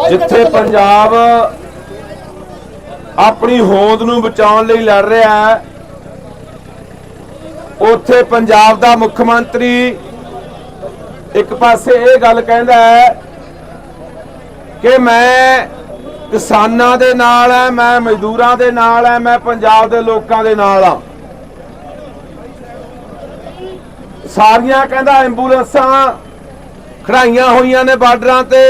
ਜਿੱਥੇ ਪੰਜਾਬ ਆਪਣੀ ਹੋਂਦ ਨੂੰ ਬਚਾਉਣ ਲਈ ਲੜ ਰਿਹਾ ਹੈ, ਉੱਥੇ ਪੰਜਾਬ ਦਾ ਮੁੱਖ ਮੰਤਰੀ ਇੱਕ ਪਾਸੇ ਇਹ ਗੱਲ ਕਹਿੰਦਾ ਹੈ ਕਿ ਮੈਂ ਕਿਸਾਨਾਂ ਦੇ ਨਾਲ ਹੈ, ਮੈਂ ਮਜ਼ਦੂਰਾਂ ਦੇ ਨਾਲ ਹੈ, ਮੈਂ ਪੰਜਾਬ ਦੇ ਲੋਕਾਂ ਦੇ ਨਾਲ ਆ ਸਾਰੀਆਂ ਕਹਿੰਦਾ ਐਂਬੂਲੈਂਸਾਂ ਖੜਾਈਆਂ ਹੋਈਆਂ ਨੇ ਬਾਰਡਰਾਂ ਤੇ।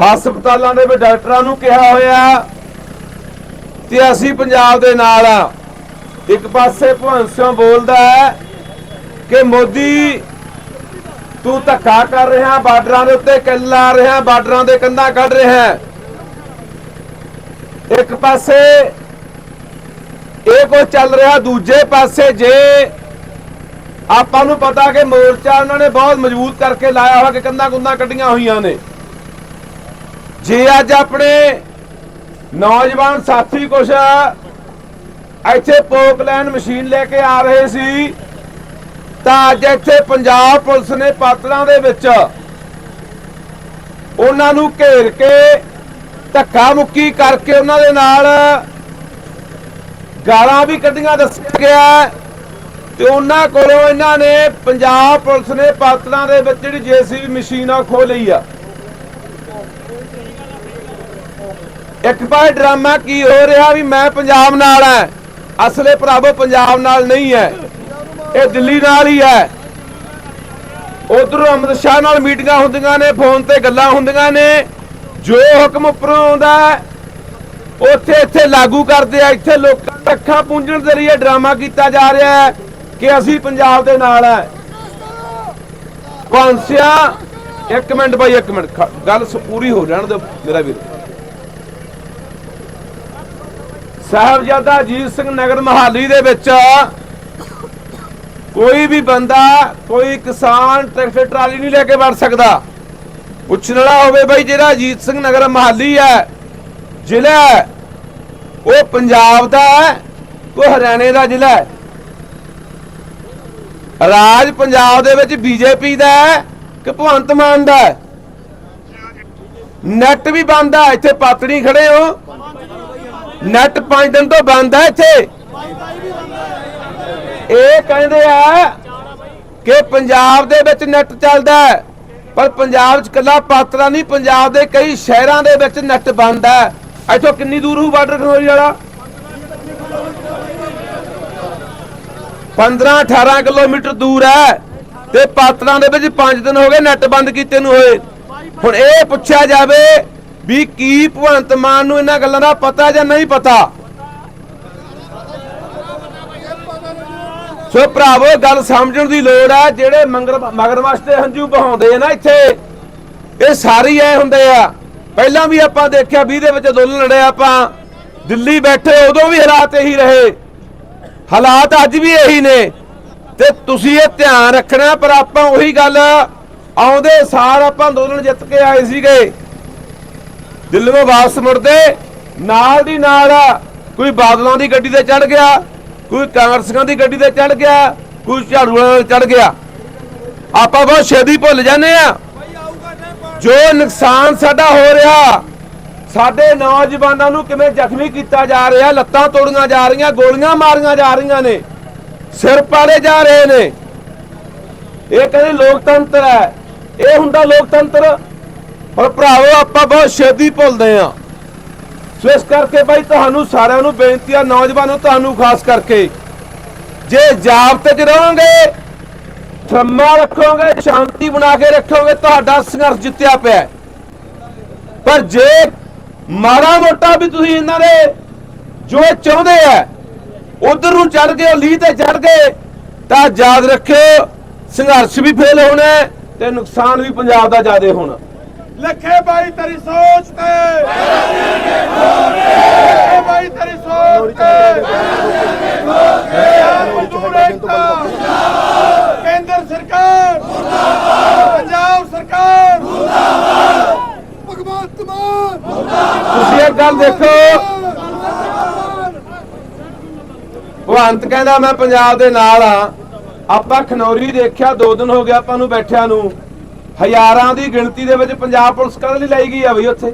ਹਸਪਤਾਲਾਂ ਦੇ ਵਿੱਚ ਡਾਕਟਰਾਂ ਨੂੰ ਕਿਹਾ ਹੋਇਆ ਤੇ ਅਸੀਂ ਪੰਜਾਬ ਦੇ ਨਾਲ ਆ। ਇੱਕ ਪਾਸੇ ਭਗਵੰਤ ਸਿੰਘ ਬੋਲਦਾ ਹੈ ਕਿ ਮੋਦੀ, ਤੂੰ ਧੱਕਾ ਕਰ ਰਿਹਾ, ਬਾਰਡਰਾਂ ਦੇ ਉੱਤੇ ਕਿੱਲ ਲਾ ਰਿਹਾ, ਬਾਰਡਰਾਂ ਦੇ ਕੰਧਾਂ ਕੱਢ ਰਿਹਾ ਇੱਕ ਪਾਸੇ ਇਹ ਕੋ ਚੱਲ ਰਿਹਾ, ਦੂਜੇ ਪਾਸੇ ਜੇ ਆਪਾਂ ਨੂੰ ਪਤਾ ਕਿ ਮੋਰਚਾ ਉਹਨਾਂ ਨੇ ਬਹੁਤ ਮਜ਼ਬੂਤ ਕਰਕੇ ਲਾਇਆ ਹੋਇਆ ਕਿ ਕੰਧਾਂ ਕੁੰਧਾਂ ਕੱਢੀਆਂ ਹੋਈਆਂ ਨੇ। ਜੇ ਅੱਜ ਆਪਣੇ ਨੌਜਵਾਨ ਸਾਥੀ ਕੁਛ ਇੱਥੇ ਪੋਕਲੈਨ ਮਸ਼ੀਨ ਲੈ ਕੇ ਆ ਰਹੇ ਸੀ, ਤਾਂ ਅੱਜ ਇੱਥੇ ਪੰਜਾਬ ਪੁਲਿਸ ਨੇ ਪਾਤੜਾਂ ਦੇ ਵਿੱਚ ਉਹਨਾਂ ਨੂੰ ਘੇਰ ਕੇ ਧੱਕਾ ਮੁੱਕੀ ਕਰਕੇ ਉਹਨਾਂ ਦੇ ਨਾਲ ਗਾਲਾਂ ਵੀ ਕੱਢੀਆਂ ਦੱਸਿਆ ਗਿਆ ਤੇ ਉਹਨਾਂ ਕੋਲੋਂ ਇਹਨਾਂ ਨੇ ਪੰਜਾਬ ਪੁਲਿਸ ਨੇ ਪਾਤੜਾਂ ਦੇ ਵਿੱਚ ਜਿਹੜੀ ਜੀਸੀਬੀ ਮਸ਼ੀਨ ਆ ਖੋ ਲਈ ਆ। ਇੱਕ ਪਾਸੇ ਡਰਾਮਾ ਕੀ ਹੋ ਰਿਹਾ ਵੀ ਮੈਂ ਪੰਜਾਬ ਨਾਲ ਹੈ ਅਸਲੇ ਭਰਾਵੋ ਪੰਜਾਬ ਨਾਲ ਨਹੀਂ ਹੈ ਇਹ ਦਿੱਲੀ ਨਾਲ ਹੀ ਹੈ ਉਧਰੋਂ ਅਮਿਤ ਸ਼ਾਹ ਨਾਲ ਮੀਟਿੰਗਾਂ ਹੁੰਦੀਆਂ ਨੇ ਫੋਨ ਤੇ ਗੱਲਾਂ ਹੁੰਦੀਆਂ ਨੇ। ਜੋ ਹੁਕਮ ਉੱਪਰੋਂ ਆਉਂਦਾ ਹੈ, ਉੱਥੇ ਇੱਥੇ ਲਾਗੂ ਕਰਦੇ ਆ ਇੱਥੇ ਲੋਕਾਂ ਦੀਆਂ ਅੱਖਾਂ ਪੂੰਝਣ ਦੇ ਲਈ ਇਹ ਡਰਾਮਾ ਕੀਤਾ ਜਾ ਰਿਹਾ ਹੈ ਕਿ ਅਸੀਂ ਪੰਜਾਬ ਦੇ ਨਾਲ ਹੈ ਪੰਸਿਆ ਇੱਕ ਮਿੰਟ ਬਾਈ ਇੱਕ ਮਿੰਟ ਗੱਲ ਪੂਰੀ ਹੋ ਜਾਣ ਦਿਓ ਮੇਰਾ ਵੀਰ। ਸਾਹਿਬਜ਼ਾਦਾ ਅਜੀਤ ਸਿੰਘ ਨਗਰ ਮਹਾਲੀ ਦੇ ਵਿੱਚ ਕੋਈ ਵੀ ਬੰਦਾ, ਕੋਈ ਕਿਸਾਨ ਟਰੈਕਟਰ, ਟਰਾਲੀ ਨਹੀਂ ਲੈ ਕੇ ਵੜ ਸਕਦਾ। ਪੁੱਛਣ ਵਾਲਾ ਹੋਵੇ ਬਈ ਜਿਹੜਾ ਅਜੀਤ ਸਿੰਘ ਨਗਰ ਮਹਾਲੀ ਹੈ, ਜ਼ਿਲ੍ਹਾ ਉਹ ਪੰਜਾਬ ਦਾ ਹੈ ਕੋ ਹਰਿਆਣੇ ਦਾ ਜ਼ਿਲ੍ਹਾ ਹੈ? ਰਾਜ ਪੰਜਾਬ ਦੇ ਵਿੱਚ ਬੀਜੇਪੀ ਦਾ ਹੈ ਕਿ ਭਗਵੰਤ ਮਾਨ ਦਾ ਹੈ? ਨੈਟ ਵੀ ਬੰਦ ਹੈ ਇੱਥੇ ਪਾਤੜੀ ਖੜੇ ਹੋ। ਨੈਟ 5 ਦਿਨ ਤੋਂ ਬੰਦ ਹੈ ਇੱਥੇ। ਇਹ ਕਹਿੰਦੇ ਆ ਕਿ ਪੰਜਾਬ ਦੇ ਵਿੱਚ ਨੈਟ ਚੱਲਦਾ ਪਰ ਪੰਜਾਬ 'ਚ ਕੱਲਾ ਪਾਤਰਾ ਨਹੀਂ, ਪੰਜਾਬ ਦੇ ਕਈ ਸ਼ਹਿਰਾਂ ਦੇ ਵਿੱਚ ਨੈਟ ਬੰਦ ਹੈ। ਇੱਥੋਂ ਕਿੰਨੀ ਦੂਰ ਹੋ ਬਾਰਡਰ ਖਨੋਰੀ ਵਾਲਾ? 15 18 ਕਿਲੋਮੀਟਰ ਦੂਰ ਹੈ ਤੇ ਪਾਤਰਾਂ ਦੇ ਵਿੱਚ 5 ਦਿਨ ਹੋ ਗਏ ਨੈਟ ਬੰਦ ਕੀਤੇ ਨੂੰ ਹੋਏ। ਹੁਣ ਇਹ ਪੁੱਛਿਆ ਜਾਵੇ ਵੀ ਕੀ ਭਗਵੰਤ ਮਾਨ ਨੂੰ ਇਹਨਾਂ ਗੱਲਾਂ ਦਾ ਪਤਾ ਜਾਂ ਨਹੀਂ ਪਤਾ? ਸੋ ਭਰਾਵੋ ਗੱਲ ਸਮਝਣ ਦੀ ਲੋੜ ਹੈ ਜਿਹੜੇ ਮੰਗਰ ਮਗਰਮੱਛ ਦੇ ਹੰਝੂ ਬਹਾਉਂਦੇ ਨਾ ਇੱਥੇ, ਇਹ ਸਾਰੇ ਹੀ ਐ ਹੁੰਦੇ ਆ। ਪਹਿਲਾਂ ਵੀ ਆਪਾਂ ਦੇਖਿਆ 20 ਦੇ ਵਿੱਚ ਅੰਦੋਲਨ ਲੜਿਆ ਆਪਾਂ। ਦਿੱਲੀ ਬੈਠੇ, ਉਦੋਂ ਵੀ ਹਾਲਾਤ ਇਹੀ ਰਹੇ। ਹਾਲਾਤ ਅੱਜ ਵੀ ਇਹੀ ਨੇ। ਤੇ ਤੁਸੀਂ ਇਹ ਧਿਆਨ ਰੱਖਣਾ, ਪਰ ਆਪਾਂ ਉਹੀ ਗੱਲ, ਆਉਂਦੇ ਸਾਰ ਆਪਾਂ ਅੰਦੋਲਨ ਜਿੱਤ ਕੇ ਆਏ ਸੀਗੇ। ਦਿੱਲੀੋਂ ਵਾਪਸ ਮੁੜਦੇ, ਨਾਲ ਦੀ ਨਾਲ ਕੋਈ ਬਾਦਲਾਂ ਦੀ ਗੱਡੀ ਤੇ ਚੜ ਗਿਆ, ਕੋਈ ਕਾਂਗਰਸੀਆਂ ਦੀ ਗੱਡੀ ਤੇ ਚੜ ਗਿਆ, ਕੋਈ ਝਾੜੂ ਵਾਲਿਆਂ ਤੇ ਚੜ ਗਿਆ। ਆਪਾਂ ਬਹੁਤ ਛੇਤੀ ਭੁੱਲ ਜਾਂਦੇ ਆ ਜੋ ਨੁਕਸਾਨ ਸਾਡਾ ਹੋ ਰਿਹਾ, ਸਾਡੇ ਨੌਜਵਾਨਾਂ ਨੂੰ ਕਿਵੇਂ ਜ਼ਖਮੀ ਕੀਤਾ ਜਾ ਰਿਹਾ, ਲੱਤਾਂ ਤੋੜੀਆਂ ਜਾ ਰਹੀਆਂ, ਗੋਲੀਆਂ ਮਾਰੀਆਂ ਜਾ ਰਹੀਆਂ ਨੇ, ਸਿਰ ਪਾੜੇ ਜਾ ਰਹੇ ਨੇ। ਇਹ ਕਹਿੰਦੇ ਲੋਕਤੰਤਰ ਹੈ। ਇਹ ਹੁੰਦਾ ਲੋਕਤੰਤਰ ਪਰ ਭਰਾਵੋ, ਆਪਾਂ ਬਹੁਤ ਛੇਤੀ ਭੁੱਲਦੇ ਆ ਸੋ ਇਸ ਕਰਕੇ ਬਾਈ ਤੁਹਾਨੂੰ ਸਾਰਿਆਂ ਨੂੰ ਬੇਨਤੀ ਆ, ਨੌਜਵਾਨੋ ਤੁਹਾਨੂੰ ਖਾਸ ਕਰਕੇ, ਜੇ ਜਾਬਤ 'ਚ ਰਹੋਗੇ ਥਰਮਾ ਰੱਖੋਗੇ, ਸ਼ਾਂਤੀ ਬਣਾ ਕੇ ਰੱਖੋਗੇ, ਤੁਹਾਡਾ ਸੰਘਰਸ਼ ਜਿੱਤਿਆ ਪਿਆ ਪਰ ਜੇ ਮਾੜਾ ਮੋਟਾ ਵੀ ਤੁਸੀਂ ਇਹਨਾਂ ਦੇ ਜੋ ਚਾਹੁੰਦੇ ਆ, ਉਧਰ ਨੂੰ ਚੜ ਗਏ ਲੀ ਤੇ ਚੜ ਗਏ, ਤਾਂ ਯਾਦ ਰੱਖਿਓ, ਸੰਘਰਸ਼ ਵੀ ਫੇਲ ਹੋਣਾ ਤੇ ਨੁਕਸਾਨ ਵੀ ਪੰਜਾਬ ਦਾ ਜ਼ਿਆਦਾ ਹੋਣਾ। ਲੱਖੇ ਬਾਈ ਤੇਰੀ ਸੋਚ ਤੇ। ਲੱਖੇ ਬਾਈ ਤੇਰੀ ਸੋਚ ਤੇ। ਮਜ਼ਦੂਰ ਏਕਤਾ। ਕੇਂਦਰ ਸਰਕਾਰ। ਮੁਰਦਾਬਾਦ ਪੰਜਾਬ ਸਰਕਾਰ। ਮੁਰਦਾਬਾਦ ਭਗਵੰਤ ਮਾਨ। ਤੁਸੀਂ ਇੱਕ ਗੱਲ ਦੇਖੋ। ਭਗਵੰਤ ਕਹਿੰਦਾ, ਮੈਂ ਪੰਜਾਬ ਦੇ ਨਾਲ ਆ ਆਪਾਂ ਖਨੌਰੀ ਦੇਖਿਆ, ਦੋ ਦਿਨ ਹੋ ਗਿਆ ਆਪਾਂ ਨੂੰ ਬੈਠਿਆਂ ਨੂੰ। ਹਜ਼ਾਰਾਂ ਦੀ ਗਿਣਤੀ ਦੇ ਵਿੱਚ ਪੰਜਾਬ ਪੁਲਿਸ ਕਾਹਦੇ ਲਈ ਲਾਈ ਗਈ ਆ ਬਈ ਉੱਥੇ?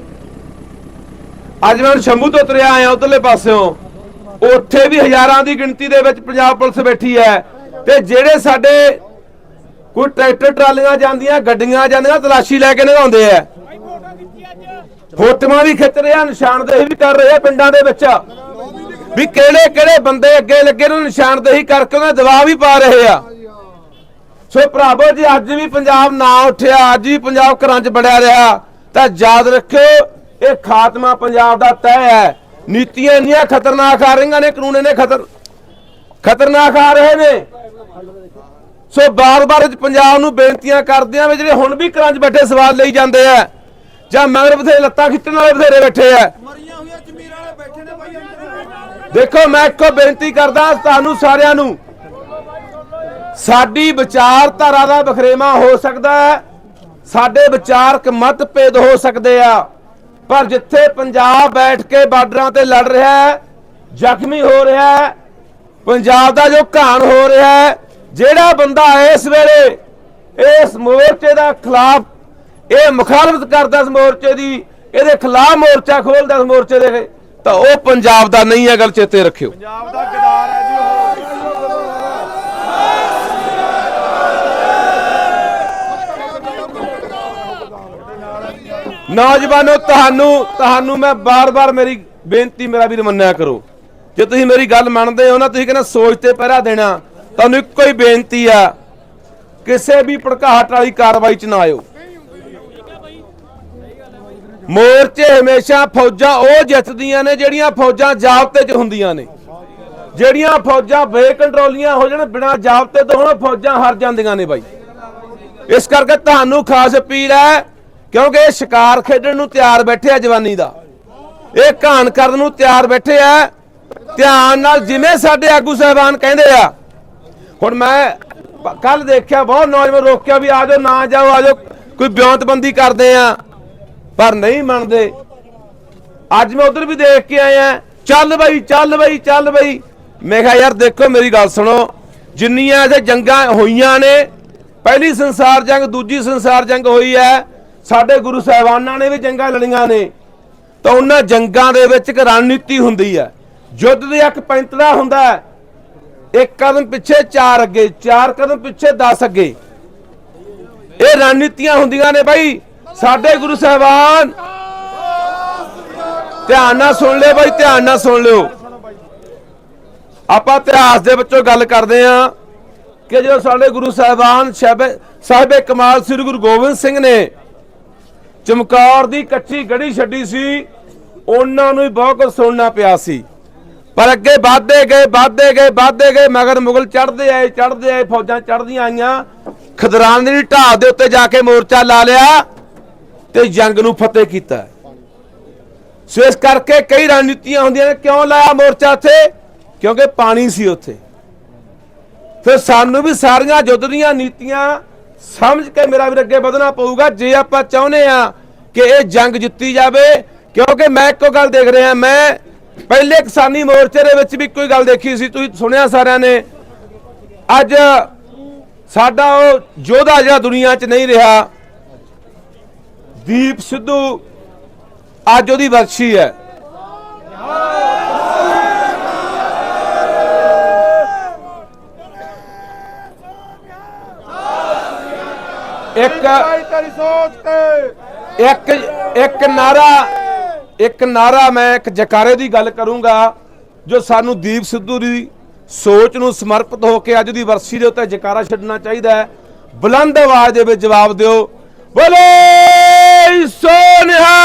ਅੱਜ ਮੈਂ ਸ਼ੰਭੂ ਤੋਂ ਤੁਰਿਆ ਆਇਆ ਉਧਰਲੇ ਪਾਸਿਓਂ। ਉੱਥੇ ਵੀ ਹਜ਼ਾਰਾਂ ਦੀ ਗਿਣਤੀ ਦੇ ਵਿੱਚ ਪੰਜਾਬ ਪੁਲਿਸ ਬੈਠੀ ਹੈ। ਤੇ ਜਿਹੜੇ ਸਾਡੇ ਕੋਈ ਟਰੈਕਟਰ ਟਰਾਲੀਆਂ ਜਾਂਦੀਆਂ, ਗੱਡੀਆਂ ਜਾਂਦੀਆਂ, ਤਲਾਸ਼ੀ ਲੈ ਕੇ ਨਗਾਉਂਦੇ ਆ। ਫੋਟੋਆਂ ਵੀ ਖਿੱਚ ਰਿਹਾ ਨਿਸ਼ਾਨਦੇਹੀ ਵੀ ਕਰ ਰਹੇ ਆ ਪਿੰਡਾਂ ਦੇ ਵਿੱਚ। ਵੀ ਕਿਹੜੇ ਕਿਹੜੇ ਬੰਦੇ ਅੱਗੇ ਲੱਗੇ ਨੂੰ, ਨਿਸ਼ਾਨਦੇਹੀ ਕਰਕੇ ਉਹਨਾਂ ਦੇ ਦਬਾਅ ਵੀ ਪਾ ਰਹੇ ਆ। ਸੋ ਭਰਾਵੋ ਜੀ ਅੱਜ ਵੀ ਪੰਜਾਬ ਨਾ ਉੱਠਿਆ ਅੱਜ ਵੀ ਪੰਜਾਬ ਘਰਾਂ 'ਚ ਬੜਿਆ ਰਿਹਾ। ਤਾਂ ਯਾਦ ਰੱਖਿਓ ਇਹ ਖਾਤਮਾ ਪੰਜਾਬ ਦਾ ਤੈਅ ਹੈ। ਨੀਤੀਆਂ ਇੰਨੀਆਂ ਖਤਰਨਾਕ ਆ ਰਹੀਆਂ ਨੇ ਕਾਨੂੰਨ ਨੇ ਖਤਰ ਖਤਰਨਾਕ ਆ ਰਹੇ ਨੇ। ਸੋ ਬਾਰ-ਬਾਰ ਪੰਜਾਬ ਨੂੰ ਬੇਨਤੀਆਂ ਕਰਦੇ ਆ ਵੀ ਜਿਹੜੇ ਹੁਣ ਵੀ ਘਰਾਂ 'ਚ ਬੈਠੇ ਸਵਾਲ ਲਈ ਜਾਂਦੇ ਆ ਜਾਂ ਮਗਰ ਬਥੇਰੇ ਲੱਤਾਂ ਖਿੱਚਣ ਵਾਲੇ ਬਥੇਰੇ ਬੈਠੇ ਆ। ਮਰੀਆਂ ਹੋਈਆਂ ਜ਼ਮੀਰ ਵਾਲੇ ਬੈਠੇ ਨੇ ਬਾਈ ਅੰਦਰ। ਦੇਖੋ ਮੈਂ ਇੱਕੋ ਬੇਨਤੀ ਕਰਦਾ ਤੁਹਾਨੂੰ ਸਾਰਿਆਂ ਨੂੰ ਸਾਡੀ ਵਿਚਾਰਧਾਰਾ ਦਾ ਬਖਰੇਵਾ ਹੋ ਸਕਦਾ ਹੈ। ਸਾਡੇ ਵਿਚਾਰਕ ਮਤਭੇਦ ਹੋ ਸਕਦੇ ਆ। ਪਰ ਜਿੱਥੇ ਪੰਜਾਬ ਬੈਠ ਕੇ ਬਾਰਡਰਾਂ ਤੇ ਲੜ ਰਿਹਾ ਹੈ, ਜ਼ਖਮੀ ਹੋ ਰਿਹਾ ਹੈ, ਪੰਜਾਬ ਦਾ ਜੋ ਘਾਣ ਹੋ ਰਿਹਾ ਹੈ, ਜਿਹੜਾ ਬੰਦਾ ਇਸ ਵੇਲੇ ਇਸ ਮੋਰਚੇ ਦਾ ਖਿਲਾਫ, ਇਹ ਮੁਖਾਲਫਤ ਕਰਦਾ ਇਸ ਮੋਰਚੇ ਦੀ, ਇਹਦੇ ਖਿਲਾਫ ਮੋਰਚਾ ਖੋਲਦਾ ਇਸ ਮੋਰਚੇ ਦੇ, ਤਾਂ ਉਹ ਪੰਜਾਬ ਦਾ ਨਹੀਂ ਹੈ ਗੱਲ ਚੇਤੇ ਰੱਖਿਓ। ਪੰਜਾਬ ਦਾ ਗਦਾਰ ਹੈ ਜੀ, ਉਹ ਨੌਜਵਾਨੋ, ਤੁਹਾਨੂੰ ਤੁਹਾਨੂੰ ਮੈਂ ਬਾਰ-ਬਾਰ ਮੇਰੀ ਬੇਨਤੀ, ਮੇਰਾ ਵੀਰ ਮੰਨਿਆ ਕਰੋ। ਜੇ ਤੁਸੀਂ ਮੇਰੀ ਗੱਲ ਮੰਨਦੇ ਹੋ ਨਾ, ਤੁਸੀਂ ਕਹਿੰਦੇ ਸੋਚ ਤੇ ਪਹਿਰਾ ਦੇਣਾ। ਤੁਹਾਨੂੰ ਇੱਕੋ ਹੀ ਬੇਨਤੀ ਆ, ਕਿਸੇ ਵੀ ਭੜਕਾਹਟ ਵਾਲੀ ਕਾਰਵਾਈ 'ਚ ਨਾ ਆਇਓ। ਮੋਰਚੇ ਹਮੇਸ਼ਾ ਫੌਜਾਂ ਉਹ ਜਿੱਤਦੀਆਂ ਨੇ, ਜਿਹੜੀਆਂ ਫੌਜਾਂ ਜਾਬਤੇ 'ਚ ਹੁੰਦੀਆਂ ਨੇ। ਜਿਹੜੀਆਂ ਫੌਜਾਂ ਬੇਕੰਟਰੋਲੀਆਂ ਹੋ ਜਾਣ, ਬਿਨਾਂ ਜਾਬਤੇ ਤੋਂ ਹੁਣ ਫੌਜਾਂ ਹਾਰ ਜਾਂਦੀਆਂ ਨੇ ਬਾਈ। ਇਸ ਕਰਕੇ ਤੁਹਾਨੂੰ ਖਾਸ ਅਪੀਲ ਹੈ ਕਿਉਂਕਿ ਇਹ ਸ਼ਿਕਾਰ ਖੇਡਣ ਨੂੰ ਤਿਆਰ ਬੈਠੇ ਆ ਜਵਾਨੀ ਦਾ। ਇਹ ਘਾਣ ਕਰਨ ਨੂੰ ਤਿਆਰ ਬੈਠੇ ਆ। ਧਿਆਨ ਨਾਲ ਜਿਵੇਂ ਸਾਡੇ ਆਗੂ ਸਾਹਿਬਾਨ ਕਹਿੰਦੇ ਆ। ਹੁਣ ਮੈਂ ਕੱਲ ਦੇਖਿਆ, ਬਹੁਤ ਨੌਜਵਾਨ ਰੋਕਿਆ ਵੀ ਆ ਜਾਓ, ਨਾ ਜਾਓ, ਆ ਜਾਓ, ਕੋਈ ਬਿਆਨਤਬੰਦੀ ਕਰਦੇ ਆ। ਪਰ ਨਹੀਂ ਮੰਨਦੇ। ਅੱਜ ਮੈਂ ਉਧਰ ਵੀ ਦੇਖ ਕੇ ਆਇਆ। ਚੱਲ ਬਈ ਚੱਲ ਬਈ ਚੱਲ ਬਈ। ਮੈਂ ਕਿਹਾ, ਯਾਰ ਦੇਖੋ, ਮੇਰੀ ਗੱਲ ਸੁਣੋ। ਜਿੰਨੀਆਂ ਇਹ ਜੰਗਾਂ ਹੋਈਆਂ ਨੇ, ਪਹਿਲੀ ਸੰਸਾਰ ਜੰਗ, ਦੂਜੀ ਸੰਸਾਰ ਜੰਗ ਹੋਈ ਹੈ। ਸਾਡੇ ਗੁਰੂ ਸਾਹਿਬਾਨਾਂ ਨੇ ਵੀ ਜੰਗਾਂ ਲੜੀਆਂ ਨੇ, ਤਾਂ ਉਹਨਾਂ ਜੰਗਾਂ ਦੇ ਵਿੱਚ ਇੱਕ ਰਣਨੀਤੀ ਹੁੰਦੀ ਹੈ। ਯੁੱਧ ਦੇ ਇੱਕ ਪੈਂਤੜਾ ਹੁੰਦਾ ਹੈ। ਇੱਕ ਕਦਮ ਪਿੱਛੇ ਚਾਰ ਅੱਗੇ, ਚਾਰ ਕਦਮ ਪਿੱਛੇ 10 ਅੱਗੇ। ਇਹ ਰਣਨੀਤੀਆਂ ਹੁੰਦੀਆਂ ਨੇ ਬਾਈ, ਸਾਡੇ ਗੁਰੂ ਸਾਹਿਬਾਨ। ਧਿਆਨ ਨਾਲ ਸੁਣ ਲਿਓ ਬਾਈ, ਧਿਆਨ ਨਾਲ ਸੁਣ ਲਿਓ। ਆਪਾਂ ਇਤਿਹਾਸ ਦੇ ਵਿੱਚੋਂ ਗੱਲ ਕਰਦੇ ਆਂ ਕਿ ਜਦੋਂ ਸਾਡੇ ਗੁਰੂ ਸਾਹਿਬਾਨ ਸਾਹਿਬ ਸਾਹਿਬੇ ਕਮਾਲ ਸ੍ਰੀ ਗੁਰੂ ਗੋਬਿੰਦ ਸਿੰਘ ਨੇ ਚਮਕੌਰ ਦੀ ਕੱਚੀ ਗੜੀ ਛੱਡੀ ਸੀ, ਉਹਨਾਂ ਨੂੰ ਵੀ ਬਹੁਤ ਕੁਝ ਸੁਣਨਾ ਪਿਆ ਸੀ। ਪਰ ਅੱਗੇ ਵਧਦੇ ਗਏ ਵਧਦੇ ਗਏ ਵਧਦੇ ਗਏ, ਮਗਰ ਮੁਗਲ ਚੜਦੇ ਆਏ ਚੜਦੇ ਆਏ, ਫੌਜਾਂ ਚੜਦੀਆਂ ਆਈਆਂ। ਖਦਰਾਨ ਦੀ ਢਾਹ ਦੇ ਉੱਤੇ ਜਾ ਕੇ ਮੋਰਚਾ ਲਾ ਲਿਆ ਤੇ ਜੰਗ ਨੂੰ ਫਤਿਹ ਕੀਤਾ। ਸੋ ਇਸ ਕਰਕੇ ਕਈ ਰਣਨੀਤੀਆਂ ਹੁੰਦੀਆਂ ਨੇ, ਕਿਉਂ ਲਾਇਆ ਮੋਰਚਾ ਉੱਥੇ? ਕਿਉਂਕਿ ਪਾਣੀ ਸੀ ਉੱਥੇ। ਫਿਰ ਸਾਨੂੰ ਵੀ ਸਾਰੀਆਂ ਯੁੱਧ ਦੀਆਂ ਨੀਤੀਆਂ ਸਮਝ ਕੇ ਮੇਰਾ ਵੀ ਅੱਗੇ ਵਧਣਾ ਪਊਗਾ, ਜੇ ਆਪਾਂ ਚਾਹੁੰਦੇ ਆ ਕਿ ਇਹ ਜੰਗ ਜਿੱਤੀ ਜਾਵੇ, ਕਿਉਂਕਿ ਮੈਂ ਇੱਕੋ ਗੱਲ ਦੇਖ ਰਿਹਾ, ਮੈਂ ਪਹਿਲੇ ਕਿਸਾਨੀ ਮੋਰਚੇ ਦੇ ਵਿੱਚ ਵੀ ਕੋਈ ਗੱਲ ਦੇਖੀ ਸੀ, ਤੁਸੀਂ ਸੁਣਿਆ ਸਾਰਿਆਂ ਨੇ। ਅੱਜ ਸਾਡਾ ਉਹ ਯੋਧਾ ਜਿਹੜਾ ਦੁਨੀਆ 'ਚ ਨਹੀਂ ਰਿਹਾ। ਦੀਪ ਸਿੱਧੂ ਅੱਜ ਉਹਦੀ ਵਰਸ਼ੀ ਹੈ। ਇੱਕ ਤੇਰੀ ਸੋਚ ਤੇ। ਇੱਕ ਇੱਕ ਨਾਰਾ ਇੱਕ ਨਾਰਾ ਮੈਂ ਇੱਕ ਜਕਾਰੇ ਦੀ ਗੱਲ ਕਰੂੰਗਾ ਜੋ ਸਾਨੂੰ ਦੀਪ ਸਿੱਧੂ ਦੀ ਸੋਚ ਨੂੰ ਸਮਰਪਿਤ ਹੋ ਕੇ ਅੱਜ ਦੀ ਵਰਸੀ ਦੇ ਉੱਤੇ ਜਕਾਰਾ ਛੱਡਣਾ ਚਾਹੀਦਾ ਹੈ। ਬੁਲੰਦ ਆਵਾਜ਼ ਦੇ ਵਿੱਚ ਜਵਾਬ ਦਿਓ। ਬੋਲੇ ਸੋਨਿਹਾ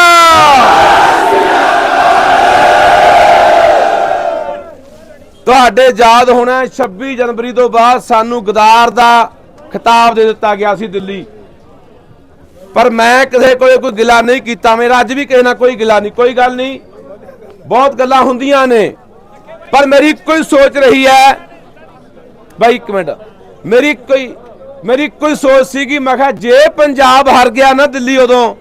ਤੁਹਾਡੇ ਯਾਦ ਹੋਣਾ 26 ਜਨਵਰੀ ਤੋਂ ਬਾਅਦ ਸਾਨੂੰ ਗਦਾਰ ਦਾ ਖਿਤਾਬ ਦੇ ਦਿੱਤਾ ਗਿਆ ਸੀ ਦਿੱਲੀ। ਪਰ ਮੈਂ ਕਿਸੇ ਕੋਲੇ ਕੋਈ ਗਿਲਾ ਨਹੀਂ ਕੀਤਾ, ਮੇਰਾ ਅੱਜ ਵੀ ਕਿਸੇ ਨਾਲ ਕੋਈ ਗਿਲਾ ਨਹੀਂ, ਕੋਈ ਗੱਲ ਨਹੀਂ। ਬਹੁਤ ਗੱਲਾਂ ਹੁੰਦੀਆਂ ਨੇ, ਪਰ ਮੇਰੀ ਕੋਈ ਸੋਚ ਰਹੀ ਹੈ। ਬਾਈ, ਇੱਕ ਮਿੰਟ। ਮੇਰੀ ਕੋਈ ਮੇਰੀ ਕੋਈ ਸੋਚ ਸੀ ਕਿ ਮੈਂ ਕਿਹਾ ਜੇ ਪੰਜਾਬ ਹਾਰ ਗਿਆ ਨਾ ਦਿੱਲੀ ਉਦੋਂ,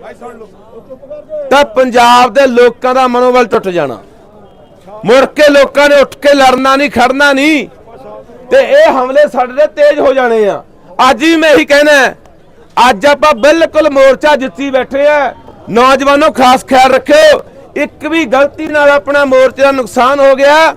ਤਾਂ ਪੰਜਾਬ ਦੇ ਲੋਕਾਂ ਦਾ ਮਨੋਬਲ ਟੁੱਟ ਜਾਣਾ। ਮੁੜ ਕੇ ਲੋਕਾਂ ਨੇ ਉੱਠ ਕੇ ਲੜਨਾ ਨਹੀਂ, ਖੜਨਾ ਨਹੀਂ, ਤੇ ਇਹ ਹਮਲੇ ਸਾਡੇ ਤੇ ਤੇਜ਼ ਹੋ ਜਾਣੇ ਆ। ਅੱਜ ਹੀ ਮੈਂ ਇਹੀ ਕਹਿਣਾ ਅੱਜ ਆਪਾਂ ਬਿਲਕੁਲ ਮੋਰਚਾ ਜਿੱਤੀ ਬੈਠੇ ਆ। ਨੌਜਵਾਨੋ, ਖਾਸ ਖਿਆਲ ਰੱਖਿਓ। ਇੱਕ ਵੀ ਗਲਤੀ ਨਾਲ ਆਪਣਾ ਮੋਰਚੇ ਦਾ ਨੁਕਸਾਨ ਹੋ ਗਿਆ।